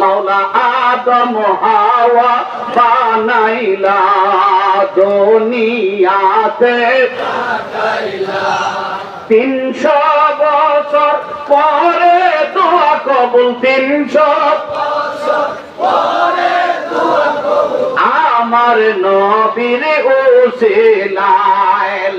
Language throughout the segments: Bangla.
মাওলা আদম হাওয়া বানাইলা দুনিয়াতে। তিনশো বছর পরে দোয়া কবুল তিনশো আমার নবীর উসিলায়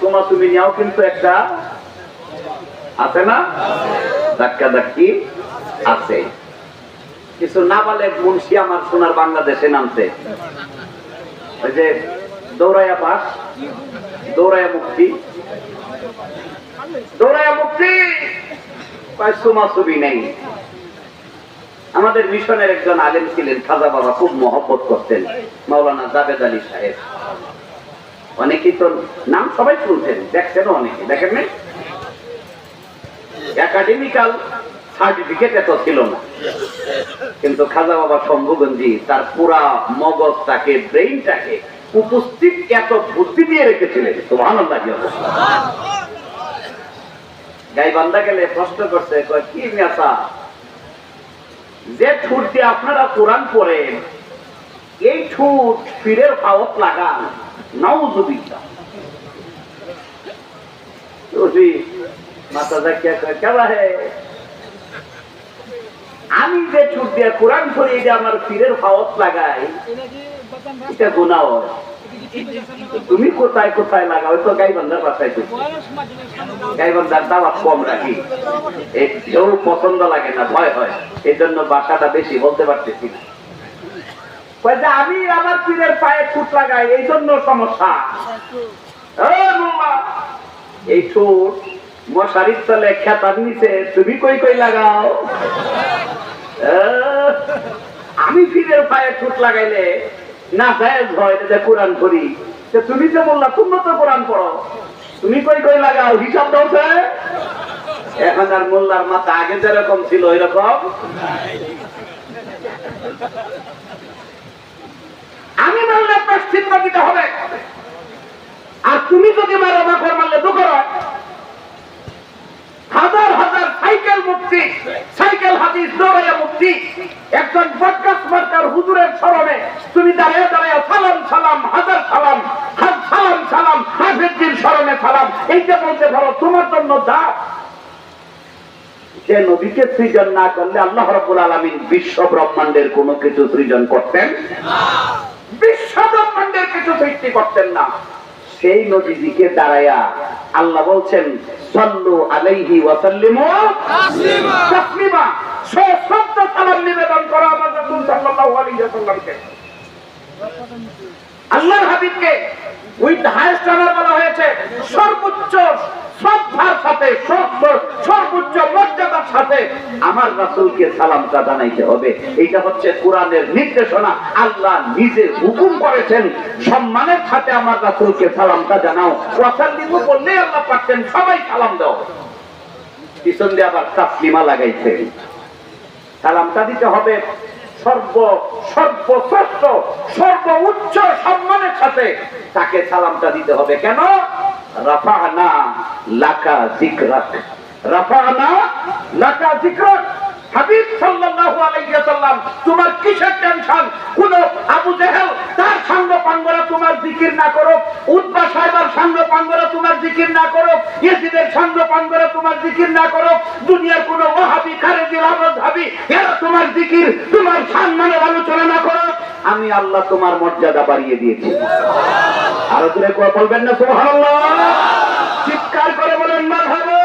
তোমা কিন্তু একটা। আছে না? ধাক্কা ধাক্কি আছে। কিছু না বলে মুন্সি আমার সোনার বাংলাদেশে নামছে। ওই যে দৌড়াইয়া পাস, দৌড়াইয়া মুক্তি। দৌড়াইয়া মুক্তি। কয় সুমাসুবি নেই। আমাদের মিশনের একজন আলেম ছিলেন খাজা বাবা খুব মহব্বত করতেন মাওলানা জাবেদ আলী সাহেব। অনেকেই তো নাম সবাই শুনছেন দেখছেন অনেকে দেখেন নাই? একাডেমিক্যাল সার্টিফিকেট এত ছিল না। কিন্তু খাজা বাবা শম্ভুগঞ্জি তার পুরা মগজটাকে ব্রেইনটাকে উপস্থিত এত বুদ্ধি দিয়ে রেখেছিলেন তো ভালো লাগে গাইবান্ধা গেলে প্রশ্ন করছে কয়, কি মেসা যে ঠুট দিয়ে আপনারা কোরআন পড়েন, এই ঠুট পীরের পাওয়াত লাগান। কেবা হে আমি যে ছুট দিয়ে কোরআন পড়ি এটা আমার ফিরের পাওয়াত লাগাই, এটা গুণা তুমি কোথায় কোথায় লাগাও? তো বাসায় কম রাখি পছন্দ লাগে না, ভয় হয়। এই জন্য বাসাটা বেশি বলতে পারতেছি না। আমি আমার পীরের পায়ে ফুট লাগাই, এই জন্য সমস্যা। এই মশারির তলে নিচে তুমি কই কই লাগাও? আমি ফিরের পায়ে ফুট লাগাইলে না, জায়েজ হয়, এটা কোরআন করি। তুমি যে বললা তো কোরআন পড়ো। তুমি কই কই লাগাও, হিসাব দাও? এখন আর মোল্লার মাথা আগে যেরকম ছিল এরকম আমি বললে পশ্চিম দিতে হবে। আর তুমি যদি মারো বাকর মারলে হয়। হাজার হাজার সাইকেল মুক্তি, সাইকেল হাদিস দৌড়াইয়া মুক্তি। একজন বদকাস মার্কার হুজুরের স্মরণে তুমি দাঁড়িয়ে দাঁড়িয়ে সালাম সালাম, হাজার সালাম সালাম সালাম হাফিজির স্মরণে সালাম। এইটা বলতে পারো, তোমার জন্য যা। যে নবীকে সৃজন না করলে আল্লাহ রব্বুল আলমিন বিশ্ব ব্রহ্মাণ্ডের কোনো কিছু সৃজন করতেন বিশ্ব ব্রহ্মাণ্ডের কিছু সৃষ্টি করতেন না। সেই নবীজিকে দাঁড়ায়া আল্লাহ বলছেন সল্লু আলাইহি ওয়াসাল্লিমু তাসলিমা। তাসলিমা। সশব্দ সালাম নিবেদন করা আমার রাসূল সাল্লাল্লাহু আলাইহি ওয়াসাল্লামকে। আল্লাহর হাবিবকে উইথ হাইয়েস্ট অনার বলা হয়েছে সর্বোচ্চ শ্রদ্ধার সাথে সর্ব- সর্বোচ্চ মর্যাদার সাথে আমার রাসূলকে সালামটা জানাইতে হবে। এইটা হচ্ছে কোরআনের নির্দেশনা। আল্লাহ নিজে হুকুম করেছেন, সম্মানের সাথে আমার রাসূলকে সালামটা জানাও। ওয়াসাল্লিমু বললে আল্লাহ পাচ্ছেন সবাই সালাম দাও। পিছন দিয়ে আবার তাসলিমা লাগাইছে। সালামটা দিতে হবে সর্ব, সর্বশ্রেষ্ঠ সর্ব উচ্চ সম্মানের সাথে। তাকে সালামটা দিতে হবে কেন? রাফানা লাকা জিকরাক। রাফানা লাকা জিকরাক। করো উদ্বা সাহেবের তোমার জিকির না করো ইয়েজিদের সঙ্গ পাঙ্গরা তোমার জিকির করো দুনিয়ার কোন ওয়াহাবি, খারেজি ভাবি এরা তোমার জিকির, তোমার সম্মানের আলোচনা না করো আমি আল্লাহ তোমার মর্যাদা বাড়িয়ে দিয়েছি। আরও দূরে বলবেন না, সুবহানাল্লাহ। চিৎকার করে বলেন, মারহাবা!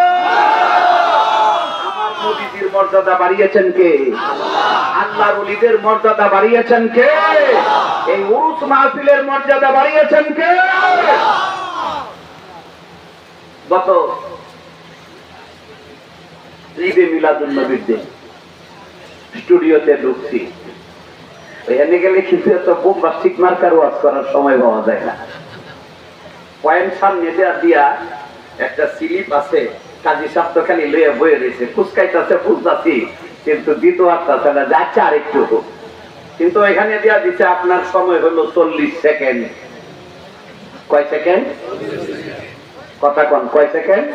আমার নবীজির মর্যাদা বাড়িয়েছেন কে? আল্লাহর ওলিদের মর্যাদা বাড়িয়েছেন কে? এই উরুস মাহফিলের মর্যাদা বাড়িয়েছেন কে? গত মিলাদুল নবীর দিন, স্টুডিওতে ঢুকছি। ওইখানে গেলে কিন্তু এত বোম্বাস্টিক মার্কার ওয়াজ করার সময় পাওয়া যায় না। পয়েন্ট সামনে দেয়া দিয়া একটা স্লিপ আছে, কাজী সাপ তো খালি লইয়া বয়ে রয়েছে কুচকাইতেছে, বুঝতেছি, কিন্তু দিতে না যাচ্ছে আর একটু কিন্তু এখানে দেওয়া দিচ্ছে আপনার সময় হলো চল্লিশ সেকেন্ড। কয় সেকেন্ড? কথা কন, কয় সেকেন্ড?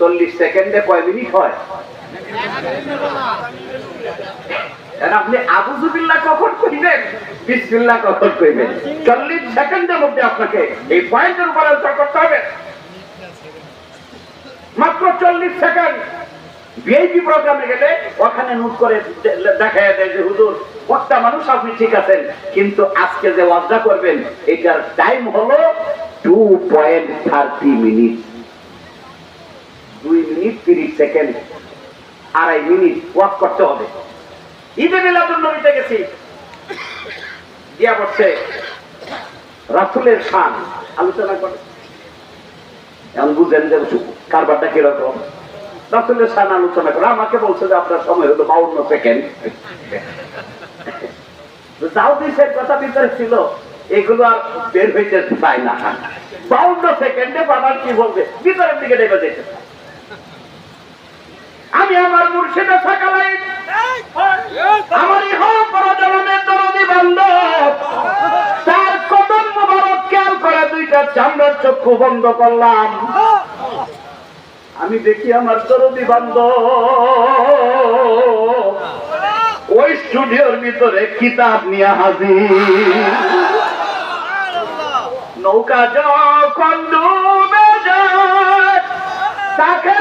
চল্লিশ সেকেন্ডে কয় মিনিট হয়? আপনি আবু জুবিল্লাহ কখন কইবেন বিসমিল্লাহ কখন কইবেন চল্লিশ সেকেন্ডের মধ্যে আপনাকে এই পয়েন্টের উপর আলোচনা করতে হবে। মাত্র চল্লিশ সেকেন্ড। ভিআইপি প্রোগ্রামে গেলে ওখানে নোট করে দেয় যে, হুজুর মানুষ, আপনি ঠিক আছেন? কিন্তু আজকে যে ওয়াজটা করবেন, এটার টাইম হলো টু পয়েন্ট থার্টি মিনিট দুই মিনিট তিরিশ সেকেন্ড। আড়াই মিনিট ওয়াজ করতে হবে। ঈদে মিলাদুল নবীতে গেছি। দিয়া বলছে রাসুলের শান আলোচনা করে। কারবারটা কীরকম? রাসুলের আলোচনা করে। আমাকে বলছে যে আপনার সময় সেকেন্ড। যাও কথা ভিতরে ছিল। এগুলো আর না। সেকেন্ডে কি বলবে? ভিতরের দিকে। আমি আমার মুর্শিদে থাকালাই আমার ইহ পরজনের দরদি বান্ধব। তার কদম মুবারক খেয়াল করে দুইটা চামড়ার চক্ষু বন্ধ করলাম। আমি দেখি আমার দরদি বান্ধব। ওই স্টুডিওর ভিতরে কিতাব নিয়ে হাজির। নৌকা যখন ডুবে যায় তাকে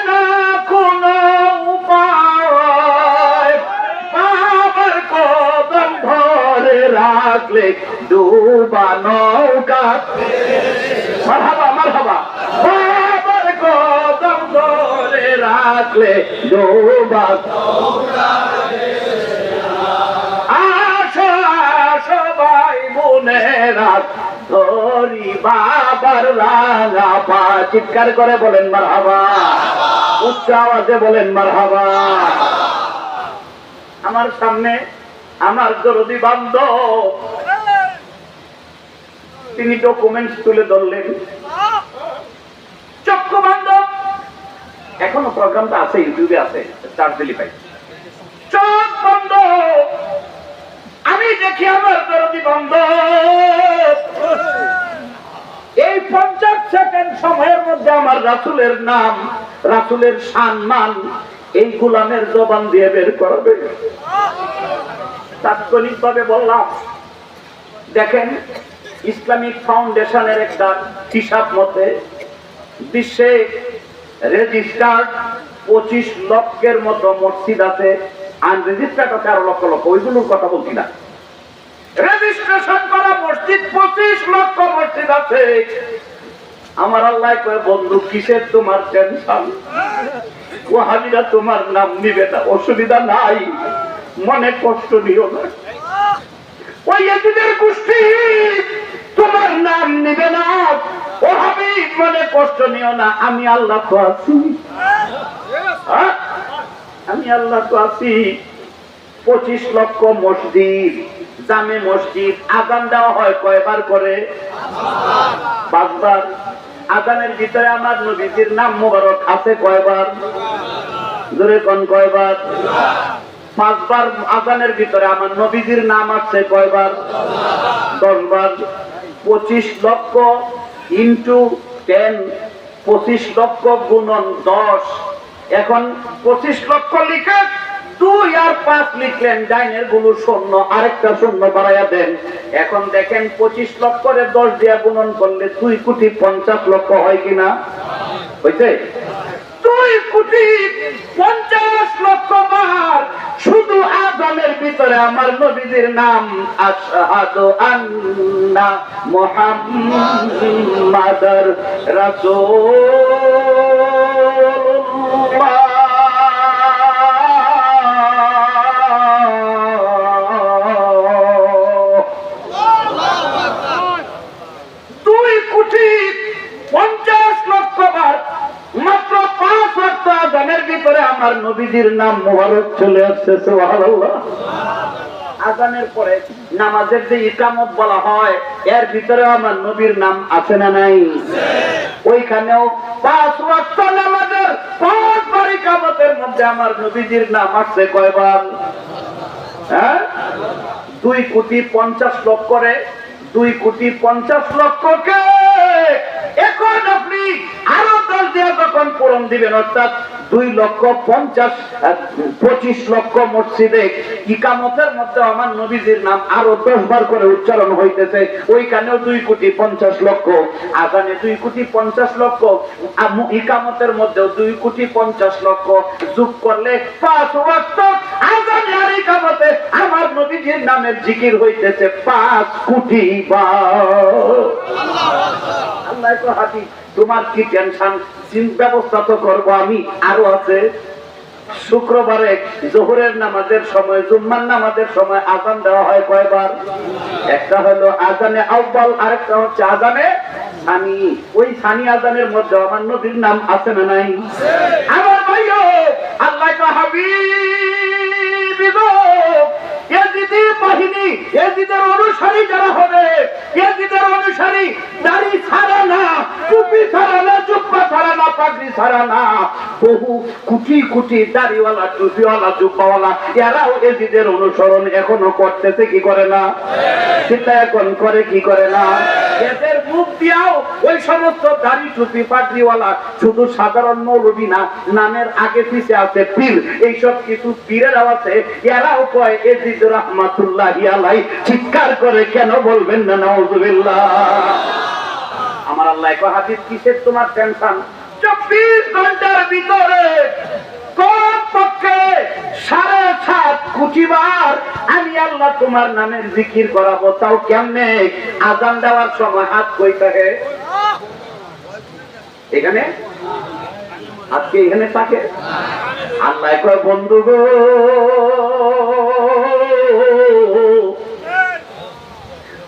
রাখলে ডুবা নৌকা। মারহাবা মারহাবা। বাবার কদম ধরে রাখলে ডুবা আসো আসো ভাই বোনেরা, ধরি বাবার রাঙা পা। চিৎকার করে বলেন মার হাবা উচ্চ আওয়াজে বলেন মার হাবা আমার সামনে আমার দরদি বান্ধব তিনি ডকুমেন্টস তুলে ধরলেন। চক্ষু বান্ধব এখনও প্রোগ্রামটা আছে ইউটিউবে আছে, চার্জ দিলি পাই চোখ বন্ধ। আমি দেখি আমার দরদি বন্ধ। এই পঞ্চাশ সেকেন্ড সময়ের মধ্যে আমার রাসুলের নাম, রাসুলের সম্মান এই গুলামের জবান দিয়ে বের করবে। তাৎক্ষণিক ভাবে বললাম, দেখেন ইসলামিক ফাউন্ডেশনের একটা হিসাব মতে, বিশ্বে রেজিস্টার্ড পঁচিশ লক্ষের মতো মসজিদ আছে আনরেজিস্টার্ড আছে আরও লক্ষ লক্ষ, ওইগুলোর কথা বলছি না। রেজিস্ট্রেশন করা মসজিদ, পঁচিশ লক্ষ মসজিদ আছে। আমার আল্লাহ কয়ে, বন্ধু, কিসের তোমার টেনশন? ওহাবিরা তোমার নাম নিবে না, অসুবিধা নাই, মনে কষ্ট নিও না। ওই এদিনের গোষ্ঠী তোমার নাম নিবে না। ওহাবি মনে কষ্ট নিও না, আমি আল্লাহ তো আছি? আমি আল্লাহ তো আছি। পঁচিশ লক্ষ মসজিদ, জামে মসজিদ, আজান দেওয়া হয় কয়বার করে? পাঁচবার। আজানের ভিতরে আমার নবীজির নাম মোবারক আছে কয়বার? জোরে কোন কয়বার? পাঁচবার আজানের ভিতরে আমার নবীজির নাম আছে কয়বার? দশবার। পঁচিশ লক্ষ ইন্টু টেন, পঁচিশ লক্ষ গুণন দশ। এখন পঁচিশ লক্ষ লিখে দুই আর পাঁচ লিখলেন, ডাইনেরগুলো শূন্য, আরেকটা শূন্য বাড়াইয়া দেন। এখন দেখেন পঁচিশ লক্ষরে দশ দিয়া গুণন করলে দুই কোটি পঞ্চাশ লক্ষ হয় কিনা? হয়েছে দুই কোটি পঞ্চাশ লক্ষ বার শুধু আজানের ভিতরে আমার নবীজির নাম আশহাদু আন্না মুহাম্মাদার রাসূলুল্লাহ আজানের ভিতরে আমার নবীজির নাম মোবারক চলে আসছে আজানের পরে নামাজের যে ইকামত বলা হয়, এর ভিতরে আমার নবীর নাম আছে না নাই? ওইখানেও পাঁচ নামাজের পাঁচ বার ইকামতের মধ্যে আমার নবীজির নাম আসছে কয়বার? হ্যাঁ? দুই কোটি পঞ্চাশ লক্ষরে, দুই কোটি পঞ্চাশ লক্ষকে এখন আপনি আরও দশ দিয়ে যখন পূরণ দিবেন, অর্থাৎ দুই লক্ষ পঞ্চাশ পঁচিশ লক্ষ মসজিদে ইকামতের মধ্যে আমার নবীজির নাম আরও দশ বার করে উচ্চারণ হইতেছে। ওইখানেও দুই কোটি পঞ্চাশ লক্ষ, আজানে দুই কোটি পঞ্চাশ লক্ষ ইকামতের মধ্যেও দুই কোটি পঞ্চাশ লক্ষ। যোগ করলে পাঁচ ওয়াক্ত আজানে আর ইকামতে আমার নবীজির নামের জিকির হইতেছে পাঁচ কোটি বার। আল্লাহ তো হাতি তোমার কি টেনশন ব্যবস্থা তো করব আমি। আরও আছে শুক্রবারে জোহরের নামাজের সময় জুম্মার নামাজের সময় আজান দেওয়া হয় কয়বার? একটা হলো আজানে আউ্বাল আরেকটা হচ্ছে আজানে আমি ওই সানি আজানের মধ্যে আমার নদীর নাম আছে না নাই? আমার আল্লাহ হাবিব। এজিদের এজিদের এরাও এজিদের অনুসরণ এখনও করতেছে কি করে না? সেটা এখন করে কি করে না? এদের মুখ দিয়াও ওই সমস্ত দাড়ি, টুপি, পাগড়িওয়ালা শুধু সাধারণ মৌলবী না, নামের আগে পিছে আছে পীর। এইসব কিছু পীরেরাও আছে, এরাও কয় এজিদ চিৎকার করে কেন বলবেন না নওয়াজুবিল্লাহ আমার আল্লাহ হাদিস কিসের তোমার টেনশন চব্বিশ ঘণ্টার ভিতরে আল্লাহ আজান দেওয়ার সময় হাত থাকে এখানে? আজকে এখানে থাকে? বন্ধু গো।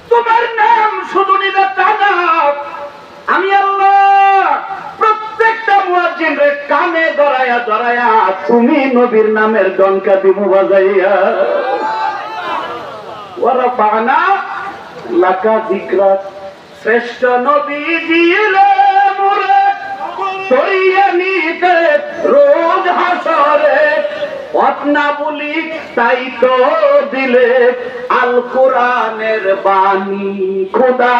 তোমার নাম শুধু নিবে তা না আমি আল্লাহ প্রত্যেকটা মুয়াজ্জিন রে কানে ধরায়া ধরায়া তুমি নবীর নামের ডঙ্কা দিমু বাজাইয়া। ওরা পানা লাকা যিকরা। শ্রেষ্ঠ নবী দিলে মোরে সরিয়ে নিতে রোজ হাসরে। পটনা বলি তাই তো দিলে। আল কোরআনের বাণী, খোদা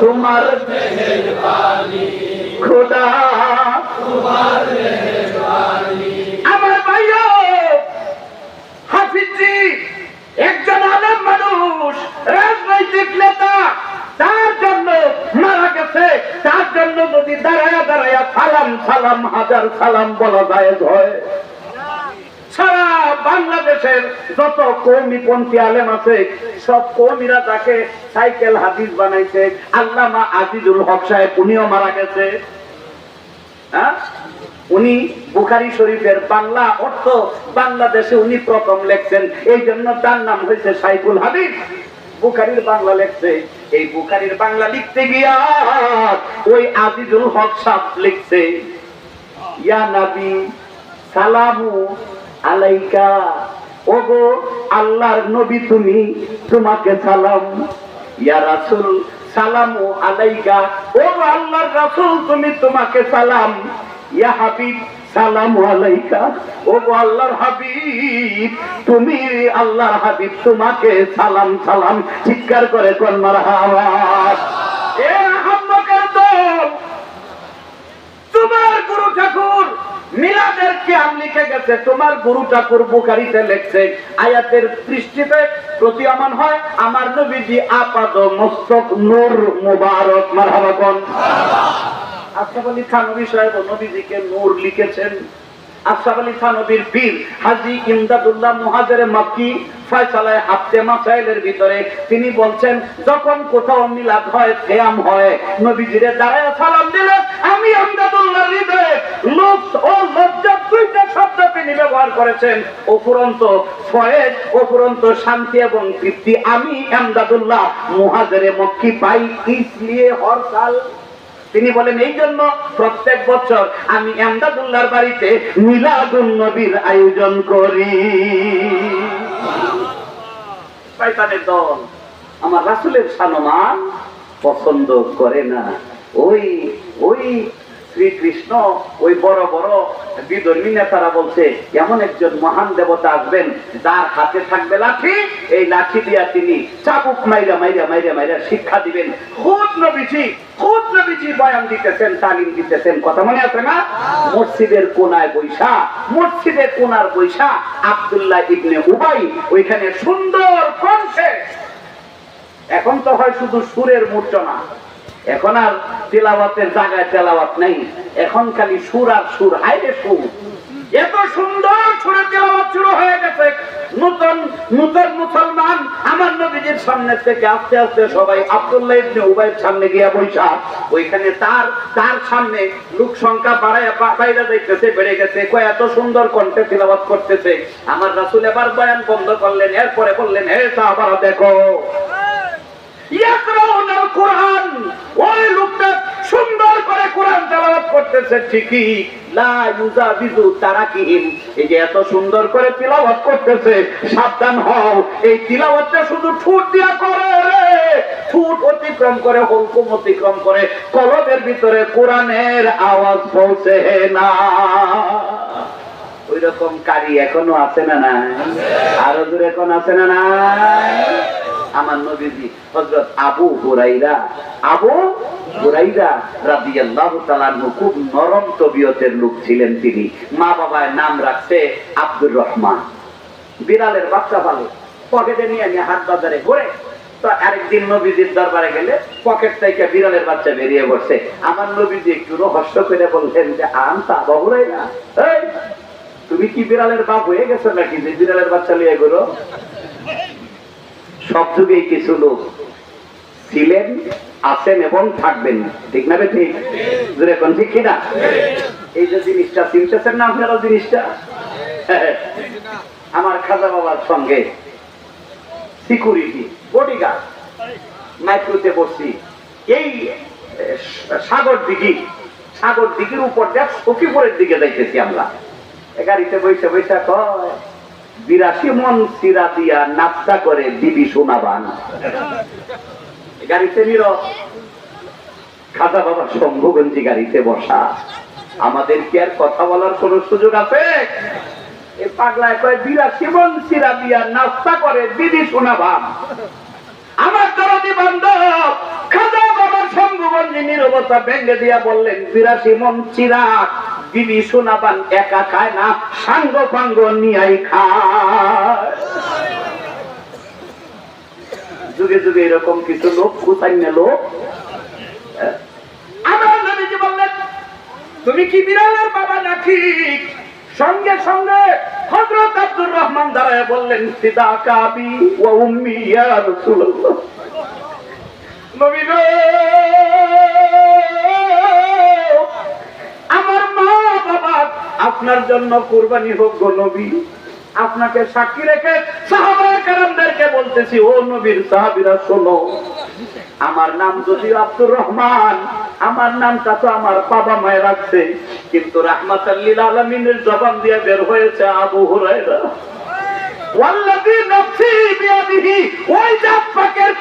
তোমার খোদা আমার ভাইও একজন আলেম মানুষ, রাজনৈতিক নেতা, তার জন্য মারা গেছে, তার জন্য যদি দাঁড়ায়া দাঁড়ায়া সালাম সালাম, হাজার সালাম বলা যায় হয়। সারা বাংলাদেশের যত কৌমিপন্থী আলেম আছে, সব কৌমিরা তাকে সাইকেল হাদিস বানাইছে। আল্লামা আজিজুল হক সাহেব, উনিও মারা গেছে। হ্যাঁ? উনি বুখারি শরীফের বাংলা অর্থ বাংলাদেশে উনি প্রথম লেখছেন। এই জন্য তার নাম হয়েছে সাইফুল হাদিস। বুখারির বাংলা লেখছে। এই বুখারির বাংলা লিখতে গিয়া ওই আজিজুল হক সাহ লিখছে, ইয়া নবী, সালামু আলাইকা। ওগো আল্লাহর নবী তুমি, তোমাকে সালাম। ইয়া রাসূল, সালামু আলাইকা। ওগো আল্লাহর রাসূল তুমি, তোমাকে সালাম। ইয়া হাবিব, সালামু আলাইকা। ওগো আল্লাহর হাবিব, তুমি আল্লাহর হাবিব, তোমাকে সালাম সালাম। চিৎকার করে কোন মারহাবা এ আহম্মকের দল তোমার গুরু ঠাকুর, মিলাদের কিয়াম লিখে গেছে, তোমার গুরু ঠাকুর বুখারিতে লেখছে, আয়াতের দৃষ্টিতে প্রতীয়মান হয়, আমার নবীজি আপাদ মস্তক নূর মুবারক মারহাবাগন আচ্ছা বলি খান সাহেব নবীজিকে নূর লিখেছেন। পীর হাজি ইমদাদুল্লাহ মুহাজের মাক্কি ফয়সালায় হাফতে মাসাইলের ভিতরে। তিনি বলছেন, যখন কোথাও মিলাদ হয় কেয়াম হয়, নবীজিরে দাঁড়ায় সালাম দিলে আমি আমদাদুল্লাহ হৃদয়ে ও লজ্জা দুইটা শব্দ তিনি ব্যবহার করেছেন। উপরন্ত ফয়েজ, উপরন্ত শান্তি এবং তৃপ্তি আমি আমদাদুল্লাহ মুহাজেরে মক্কি পাই। ইসলিয়ে হর সাল তিনি বলেন, এই জন্য প্রত্যেক বছর আমি আমদাদুল্লার বাড়িতে মিলাদুল নবীর আয়োজন করি। আমার রাসুলের সানমান পছন্দ করে না। ওই ওই শ্রীকৃষ্ণ ওই বড় বড় বিধর্মী নেতারা বলছে এমন একজন মহান দেবতা আসবেন যার হাতে থাকবে লাঠি এই লাঠি দিয়া তিনি চাবুক মাইরা মাইরা মাইরা মাইরা শিক্ষা দিবেন। খুদ নবীজি খুদ নবীজি বয়ান দিতেছেন তালিম দিতেছেন। কথা মনে আছে না? মসজিদের কোনায় বৈশা মসজিদের কোনার বৈশা আব্দুল্লাহ ইবনে উবাই ওইখানে সুন্দর কণ্ঠে। এখন তো হয় শুধু সুরের মূর্ছনা এখন আর তেলাওয়াতের জায়গায় তেলাওয়াত নাই। এখন খালি সুর আর সুর। হাইরে সুর। এত সুন্দর সুরে তেলাওয়াত শুরু হয়ে গেছে। নতুন নতুন মুসলমান আমার নবীজির সামনে থেকে আস্তে আস্তে সবাই আব্দুল্লাহ ইবনে উবাইয়ের সামনে গিয়া বৈশা, ওইখানে তার তার সামনে লোক সংখ্যা বাড়ায় বাইরে যাইতেছে, বেড়ে গেছে। কয়, এত সুন্দর কণ্ঠে তিলাবাত করতেছে। আমার রাসূল এবার বয়ান বন্ধ করলেন, এরপরে বললেন হে সাহাবারা, দেখো সুন্দর করে কোরআন করতেছে, ঠিকই। এত সুন্দর করে শুধু অতিক্রম করে হলকুম অতিক্রম করে, কলবের ভিতরে কোরআনের আওয়াজ পৌঁছে না। ওই রকম কারি এখনও আছে না না আরও দূর এখন আছে না না আমার নবীজি হযরত আবু হুরাইরা। আবু হুরাইরা রাদিয়াল্লাহু তাআলা খুব নরম তবিয়তের লোক ছিলেন তিনি। মা বাবার নাম রাখছে আব্দুর রহমান। বিড়ালের বাচ্চা ভালো পকেটে নিয়ে নিয়ে হাট বাজারে ঘুরে তো আরেকদিন নবীজির দরবারে গেলে পকেট থেকে বিড়ালের বাচ্চা বেরিয়ে পড়ছে। আমার নবীজি একটু রহস্য করে বললেন যে আনতা বাবুরাই না তুমি কি বিড়ালের বাপ হয়ে গেছো নাকি? যে বিড়ালের বাচ্চা লিয়ে গেলো সব যুগেই কিছু লোক ছিলেন, আছেন এবং থাকবেন ঠিক না ঠিক কোন ঠিক কিনা? এই যে জিনিসটা চিনতেছেন না আপনারা জিনিসটা? আমার খাজা বাবার সঙ্গে সিকিউরিটি বডিগার্ড মাইক্রোতে বসছি। এই সাগর দিঘি, সাগর দিঘির উপর দিয়ে সখীপুরের দিকে যাইতেছি আমরা। গাড়িতে বৈশা বৈশা কয় বিরাশি মন সিরা দিয়া নাস্তা করে দিবি সোনাবান। গাড়িতে নীরব খাজা বাবা শম্ভুগঞ্জি গাড়িতে বসা। আমাদের কি আর কথা বলার কোন সুযোগ আছে? পাগলায় কয়, বিরাশি মন সিরা দিয়া নাস্তা করে দিবি সোনাবান। আমার দরদি বান্ধব, খাজা বাবার শম্ভুগঞ্জি নীরবতা ভেঙ্গে দিয়া বললেন, বিরাশি মন চিরাগ বিবি সোনাবান একা খায় না, সাঙ্গ পাঙ্গ নিয়াই খায়। যুগে যুগে এরকম কিছু লোক কুসাইন্য লোক। হ্যাঁ। তুমি কি বিড়ালের বাবা নাকি সঙ্গে সঙ্গে হযরত আব্দুর রহমান দাঁড়ায় বললেন সিদা কাবি ওয়া উম্মি ইয়া রাসূলুল্লাহ। নবী আমার মা বাবা, আপনার জন্য কোরবানি হোক গো নবী। আপনাকে সাক্ষী রেখে সাহাবায়ে বলতেছি, ও নবীর সাহাবীরা, শোনো, আমার নাম যদিও আব্দুর রহমান, আমার নামটা তো আমার বাবা মায়ের রাখছে কিন্তু রাহমাতাল্লিল আলামিনের জবান দিয়ে বের হয়েছে আবু হুরায়রা। ওয়াল্লাযী বিয়াদিহি, ওই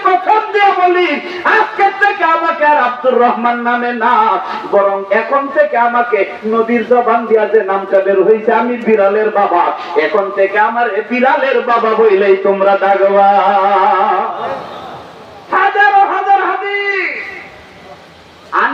প্রথম দিয়ে বলি। আজকে থেকে আমাকে আর আব্দুর রহমান নামে না। বরং এখন থেকে আমাকে নবীর জবান দিয়া যে নামটা বের হয়েছে আমি বিড়ালের বাবা। এখন থেকে আমার বিড়ালের বাবা বইলেই তোমরা ডাকবা হাজারো হাজার হাদিস। আন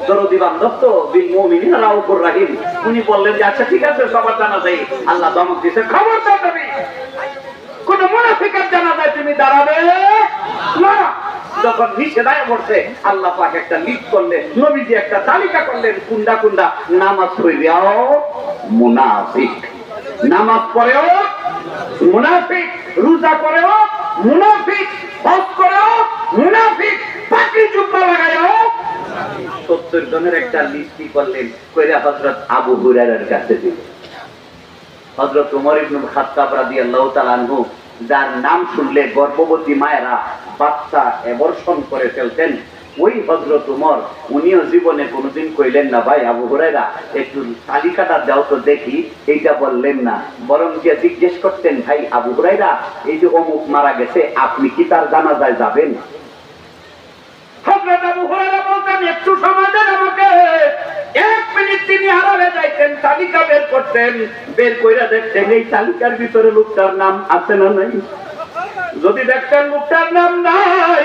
আচ্ছা আল্লাহ একটা লিস্ট করলেন, নবীজি একটা তালিকা করলেন, কুন্ডা কুন্ডা, নামাজ পড়িয়াও মুনাফিক। নামাজ পড়েও মুনাফিক। রোজা করেও মুনাফিক। হজ করেও মুনাফিক। পাখি জুব্বা লাগায়ও সত্তর জনের একটা লিস্টি করলেন? কইরা হজরত আবু হুরারের কাছে দিলেন। হজরত উমর ইবনুল খাত্তাব রাদিয়াল্লাহু তাআলা আনহু, যার নাম শুনলে গর্ভবতী মায়েরা বাচ্চা অ্যাবর্ষণ করে ফেলতেন, ওই হজরত উমর, উনিও জীবনে কোনোদিন কইলেন না, ভাই আবু হুরায়রা, একটু তালিকাটা দাও তো দেখি, এইটা বললেন না। বরং গিয়ে জিজ্ঞেস করতেন, ভাই আবু হুরায়রা, এই যে অমুক মারা গেছে, আপনি কি তার জানাজায় যাবেন? হুরায়রা একটু দেন আমাকে। এক মিনিট তিনি হয়ে যাইতেন, তালিকা বের করতেন। বের কইরা দেখতেন, এই তালিকার ভিতরে লোকটার নাম আছে না নাই? যদি দেখতেন লোকটার নাম নাই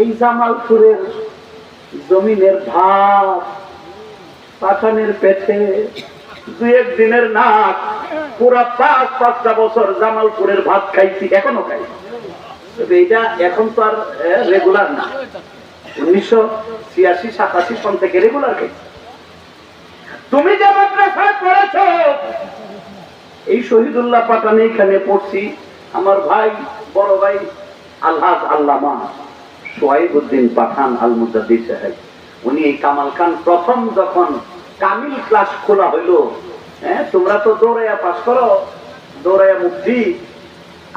এই জামালপুরের জমিনের ভাত পাঠানের পেটে দু এক দিনের নাক, পুরা পাঁচ পাঁচটা বছর জামালপুরের ভাত খাইছি, এখনও খাই। তবে এখন তো আর রেগুলার না। উনিশশো ছিয়াশি, সাতাশি সন থেকে রেগুলার খাইছি। তুমি যে মাদ্রাসায় পড়েছ এই শহীদুল্লাহ পাঠান এখানে পড়ছি, আমার ভাই, বড় ভাই আল্লাহ আল্লামা। সোহাইবুদ্দিন পাঠান আল মুজাদ্দিদ সাহেব। উনি এই কামাল খান প্রথম যখন কামিল ক্লাস খোলা হইল হ্যাঁ তোমরা তো দৌড়াইয়া পাস করো, দৌড়াইয়া মুক্তি।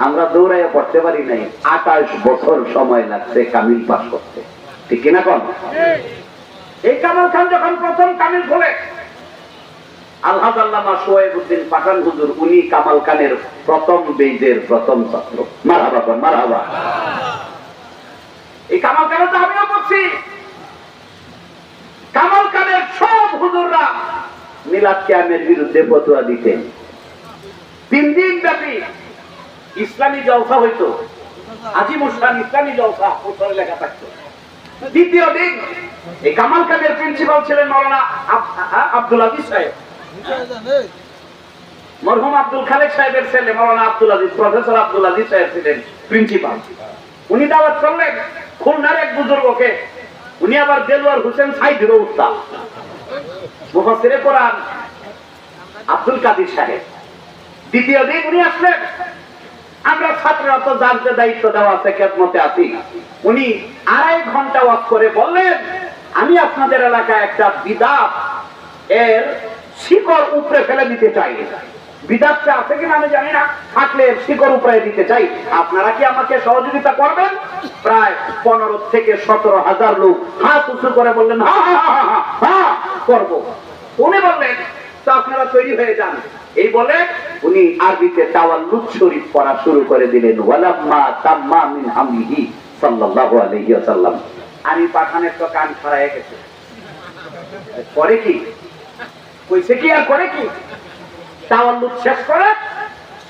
আমরা দৌড়াইয়া পড়তে পারি নাই, আঠাশ বছর সময় লাগছে কামিল পাস করতে। ঠিক কিনা কন? এই কামাল খান যখন প্রথম কামিল খোলে আল্লাহ আল্লামা সোহেবুদ্দিন পাঠান হুজুর, উনি কামাল খানের প্রথম বেজের প্রথম ছাত্র। মারাবা মারাবা এই কামাল খানে তো আমিও করছি কামাল খানের সব হুজুররা মিলাদ ক্যামের বিরুদ্ধে ফতুয়া দিতেন তিন দিন ব্যাপী ইসলামী জলসা হইতো। আজিম উসলাম ইসলামী জলসা উপরে লেখা থাকতো। দ্বিতীয় দিন এই কামাল খানের প্রিন্সিপাল ছিলেন মৌলানা আব্দুল আজিজ সাহেব। মরহুম আব্দুল খালেক সাহেবের ছেলে মৌলানা আব্দুল আজিজ, প্রফেসর আব্দুল আজিজ সাহেব ছিলেন প্রিন্সিপাল। উনি দাওয়াত করলেন খুলনার এক বুজুর্গকে, উনি আবার দেলোয়ার হোসেন সাইদের উস্তাদ। মুফাসসিরে কোরআন, আব্দুল কাদির সাহেব। দ্বিতীয় দিন উনি আসলেন। আমরা ছাত্ররা তো জানতে দায়িত্ব দেওয়া আছে, খেদমতে আছি। উনি আড়াই ঘণ্টা ওয়াক করে বললেন, আমি আপনাদের এলাকায় একটা বিদাত এর শিকড় উপরে ফেলে দিতে চাই। বিদাতটা আছে কিনা আমি জানি না। থাকলে দিতে চাই। আপনারা কি আমাকে সহযোগিতা করবেন? প্রায় পনেরো থেকে সতেরো হাজার লোক হাত উঁচু করে বললেন হ্যাঁ হ্যাঁ হ্যাঁ হ্যাঁ উনি বললেন শুরু করে দিলেন। আমি পাঠানের তো কান ছড়ায় গেছে। করে কি? কি আর করে কি? তাওয়াল্লুদ শেষ করে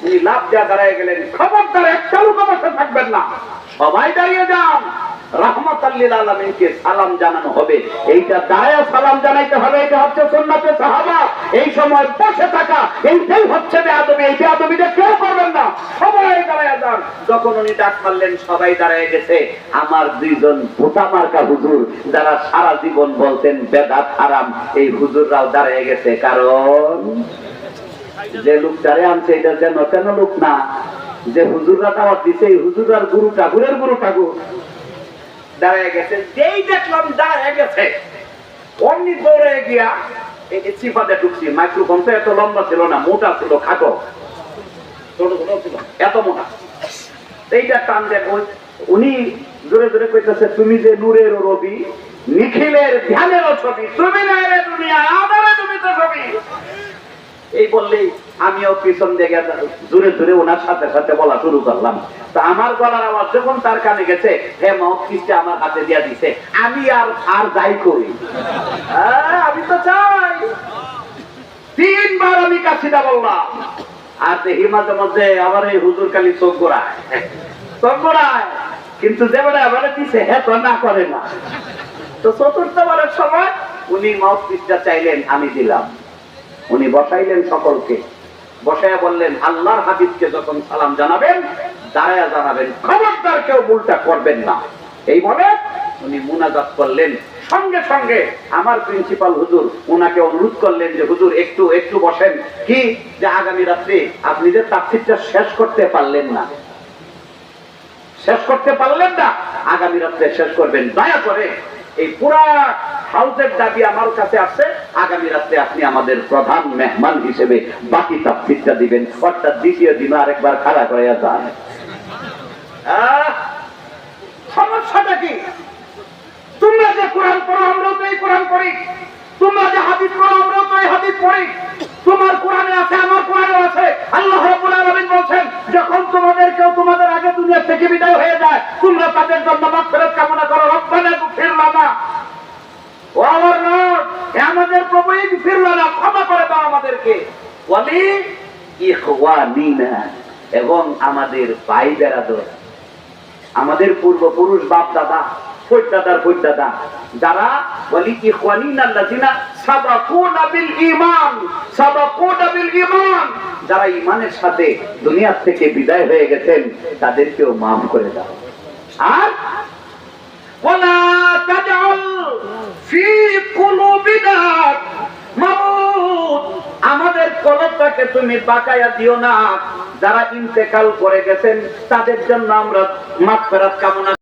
উনি লাভ দেওয়া দাঁড়ায় গেলেন। খবরদার একটা লোক থাকবেন না। সবাই দাঁড়িয়ে যান। সালাম জানানো হবে। এইটা দাঁড়ায় সালাম জানাইতে হবে। এটা হচ্ছে সাহাবা। এই সময় বসে থাকা এইটাই হচ্ছে এই কেউ করবেন না। সবাই দাঁড়ায় যান। যখন উনি ডাক মারলেন, সবাই দাঁড়ায় গেছে। আমার দুইজন ভোটা মার্কা হুজুর, যারা সারা জীবন বলতেন, বেদাত হারাম। এই হুজুররাও দাঁড়ায় গেছে। কারণ যে লোকটারে আনছে, এটা যেন কেন লোক না, যে হুজুররা দাওয়াত দিছে হুজুরার গুরু ঠাকুরের গুরু ঠাকুর দাঁড়ায় গেছে, যেই দেখলাম দাঁড়ায় গেছে, অমনি দৌড়ে গিয়া ঢুকছি। মাইক্রোফোন তো এত লম্বা ছিল না, মোটা ছিল, খাটো। এত মোটা। এইটা টান উনি জোরে জোরে কইতেছে, তুমি যে নূরের রবি, নিখিলের ধ্যানের ছবি, তুমি না রে দুনিয়া আমারে তুমি তো ছবি। এই বললেই আমিও পিছন দিকে জোরে জোরে ওনার সাথে সাথে বলা শুরু করলাম। তা আমার গলার আওয়াজ যখন তার কানে গেছে, হে মত আমার হাতে দিয়া দিছে, আমি আর আর যাই করি আমি তো চাই। তিনবার আমি কাছিটা বললাম। আর দেখি মাঝে মধ্যে আবার এই হুজুর কালী চোখ গোড়ায়। চোখ গোড়ায়। কিন্তু যে এবারে দিছে হ্যাঁ তো না করে না। তো চতুর্থবারের সময় উনি মাউথ পিসটা চাইলেন, আমি দিলাম। উনি বসাইলেন সকলকে। বসাইয়া বললেন, আল্লাহর হাবিবকে যখন সালাম জানাবেন, দাঁড়ায়া জানাবেন খবরদার কেউ ভুলটা করবেন না। এই বলে উনি মুনাজাত করলেন। সঙ্গে সঙ্গে আমার প্রিন্সিপাল হুজুর ওনাকে অনুরোধ করলেন যে, হুজুর, একটু একটু বসেন। কি? যে আগামী রাত্রে আপনি যে তাফসিরটা শেষ করতে পারলেন না। শেষ করতে পারলেন না। আগামী রাত্রে শেষ করবেন। দয়া করে এই পুরা হাউসের দাবি আমার কাছে আছে। আগামী রাত্রে আপনি আমাদের প্রধান মেহমান হিসেবে বাকি তাফসিরটা দিবেন। অর্থাৎ দ্বিতীয় দিন আরেকবার খাড়া করে যান। সমস্যাটা কি? তোমরা যে কোরআন পড়ো, আমরাও তো এই কোরআন পড়ি। তোমরা যে হাদিস পড়ো, আমরাও তো এই হাদিস পড়ি। তোমার কোরআনে আছে, আমার কোরআনে আছে। আল্লাহ রাব্বুল আলামিন বলছেন, যখন তোমাদের কেউ তোমাদের আগে দুনিয়া থেকে বিদায় হয়ে যায়, তোমরা তাদের জন্য মাগফিরাত কামনা করো, রব্বানা গফির লানা। আমাদের প্রভু ক্ষমা করে দাও আমাদেরকে। ওয়ালি ইখওয়ানিনা, এবং আমাদের ভাই বেরাদর, আমাদের পূর্বপুরুষ বাপ দাদা দাদার দাদা যারা বলি ইখওয়ানিনা আল্লাযিনা সাবাকুনা বিল ঈমান, সাবাকুনা বিল ঈমান, যারা ঈমানের সাথে দুনিয়া থেকে বিদায় হয়ে গেছেন, তাদেরকেও maaf করে দাও। আর আমাদের কলবটাকে তুমি পাকাইয়া দিও না। যারা ইন্তেকাল করে গেছেন, তাদের জন্য আমরা মাগফিরাত কামনা